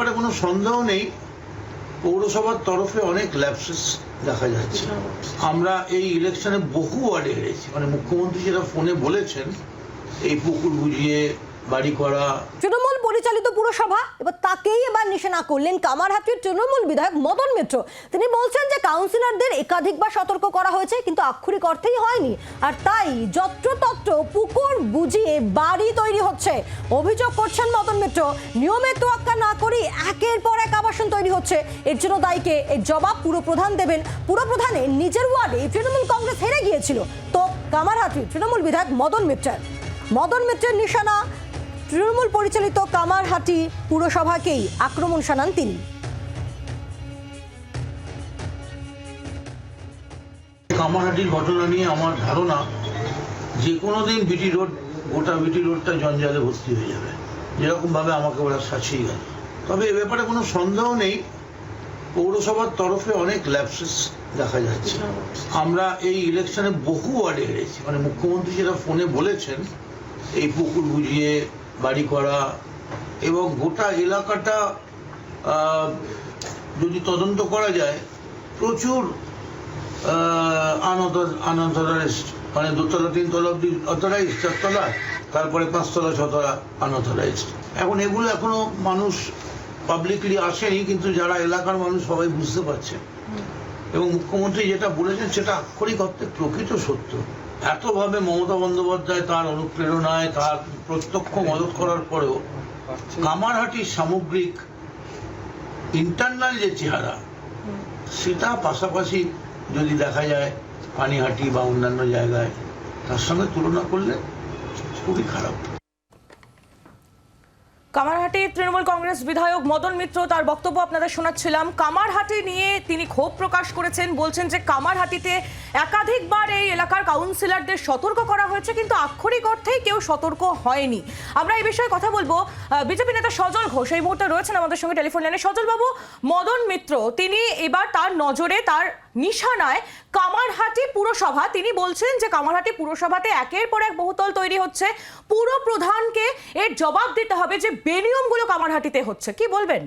ব্যাপারে কোনো সন্দেহ নেই, পৌরসভার তরফে অনেক ল্যাপসেস দেখা যাচ্ছে। আমরা এই ইলেকশনে বহু ওয়ার্ডে হেরেছি। মানে মুখ্যমন্ত্রী যেটা ফোনে বলেছেন, এই পুকুর বুঝিয়ে বাড়ি করা। তৃণমূল পরিচালিত পুরসভা, এবার তাকেই এবার নিশানা করলেন কামারহাটির তৃণমূল বিধায়ক মদন মিত্র। তিনি বলছেন যে, কাউন্সিলরদের একাধিকবার সতর্ক করা হয়েছে, কিন্তু আক্ষরিক অর্থেই হয়নি। আর তাই যত্রতত্র পুকুর বুঝিয়ে বাড়ি তৈরি হচ্ছে। অভিযোগ করছেন মদন মিত্র, নিয়মের তোয়াক্কা না করেই একের পর এক আবাসন তৈরি হচ্ছে। এর জন্য দায়ীকে এর জবাব পুরপ্রধান দেবেন। পুরপ্রধানের নিজের ওয়ার্ডে তৃণমূল কংগ্রেস হেরে গিয়েছিল। তো কামারহাটির তৃণমূল বিধায়ক মদন মিত্রের। মদন মিত্রের নিশানা তৃণমূল পরিচালিত কামারহাটি পুরসভাকেই আক্রমণ শানান তিনি। কামারহাটির ঘটনা নিয়ে আমার ধারণা, যে কোনো দিন বিটি রোড, গোটা বিটি রোডটা জঞ্জালে ভর্তি হয়ে যাবে। যেরকমভাবে আমাকে ওরা সাছিয়ে গেল। তবে এ ব্যাপারে কোনো সন্দেহ নেই। পৌরসভার তরফে অনেক ল্যাপসেস দেখা যাচ্ছে। আমরা এই ইলেকশনে বহু ওয়ার্ডে হেরেছি। মানে মুখ্যমন্ত্রী যেটা ফোনে বলেছেন, এই পুকুর বুঝিয়ে বাড়ি করা এবং গোটা এলাকাটা যদি তদন্ত করা যায়, প্রচুর আনঅথরাইজড মানে দোতলা, তিনতলা অব্দি অথরাইজড চারতলা, তারপরে পাঁচতলা, ছতলা আনঅথরাইজড এখন এগুলো এখনও মানুষ পাবলিকলি আসেনি, কিন্তু যারা এলাকার মানুষ সবাই বুঝতে পারছে। এবং মুখ্যমন্ত্রী যেটা বলেছেন সেটা আক্ষরিক অর্থে প্রকৃত সত্য। এতভাবে মমতা বন্দ্যোপাধ্যায় তার অনুপ্রেরণায়, তার প্রত্যক্ষ মদত করার পরেও কামারহাটির সামগ্রিক ইন্টারনাল যে চেহারা, সেটা পাশাপাশি যদি দেখা যায় পানিহাটি বা অন্যান্য জায়গায়, তার সঙ্গে তুলনা করলে খুবই খারাপ। কামারহাটি তৃণমূল কংগ্রেস বিধায়ক মদন মিত্র তার বক্তব্য আপনাদের শোনাচ্ছিলাম। কামারহাটি নিয়ে তিনি ক্ষোভ প্রকাশ করেছেন, বলছেন যে কামারহাটিতে একাধিকবার এই এলাকার কাউন্সিলরদের সতর্ক করা হয়েছে, কিন্তু আক্ষরিক অর্থেই কেউ সতর্ক হয়নি। আমরা এই বিষয়ে কথা বলব বিজেপি নেতা সজল ঘোষ। এই মুহূর্তে রয়েছেন আমাদের সঙ্গে টেলিফোন লাইনে সজল বাবু মদন মিত্র। তিনি এবার তার নজরে, তার নিশানায় কামারহাটি পুরসভা। তিনি বলছেন যে কামারহাটি পুরসভাতে একের পর এক বহুতল তৈরি হচ্ছে। পুরো প্রধানকে এর জবাব দিতে হবে যে বেনিয়মগুলো কামারহাটিতে হচ্ছে। কি বলবেন?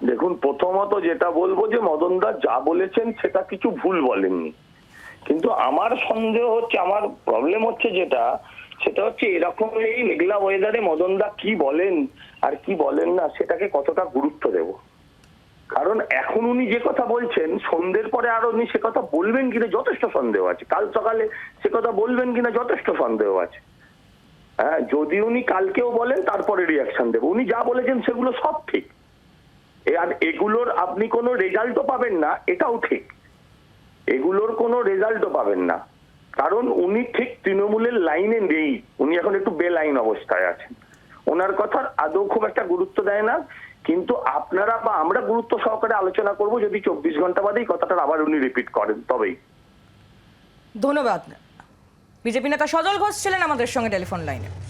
দেখুন, প্রথমত যেটা বলব যে মদনদা যা বলেছেন সেটা কিছু ভুল বলেননি। কিন্তু আমার সন্দেহ হচ্ছে, আমার প্রবলেম হচ্ছে যেটা, সেটা হচ্ছে এরকম এই মেঘলা ওয়েদারে মদনদা কি বলেন আর কি বলেন না, সেটাকে কতটা গুরুত্ব দেব? কারণ এখন উনি যে কথা বলছেন, সন্ধ্যের পরে আর উনি সে কথা বলবেন কিনা যথেষ্ট সন্দেহ আছে। কাল সকালে সে কথা বলবেন কিনা যথেষ্ট সন্দেহ আছে। হ্যাঁ যদি উনি কালকেও বলেন, তারপরে রিয়াকশন দেবো। উনি যা বলেছেন সেগুলো সব ঠিক। আর এগুলোর আপনি কোনো রেজাল্টও পাবেন না, এটাও ঠিক। এগুলোর কোনো রেজাল্টও পাবেন না। কারণ উনি ঠিক তৃণমূলের লাইনে নেই। উনি এখন একটু বেলাইন অবস্থায় আছেন। ওনার কথার আদৌ খুব একটা গুরুত্ব দেয় না। কিন্তু আপনারা বা আমরা গুরুত্ব সহকারে আলোচনা করব যদি চব্বিশ ঘণ্টা বাদেই কথাটা আবার উনি রিপিট করেন, তবেই। ধন্যবাদ। বিজেপি নেতা সজল ঘোষ ছিলেন আমাদের সঙ্গে টেলিফোন লাইনে।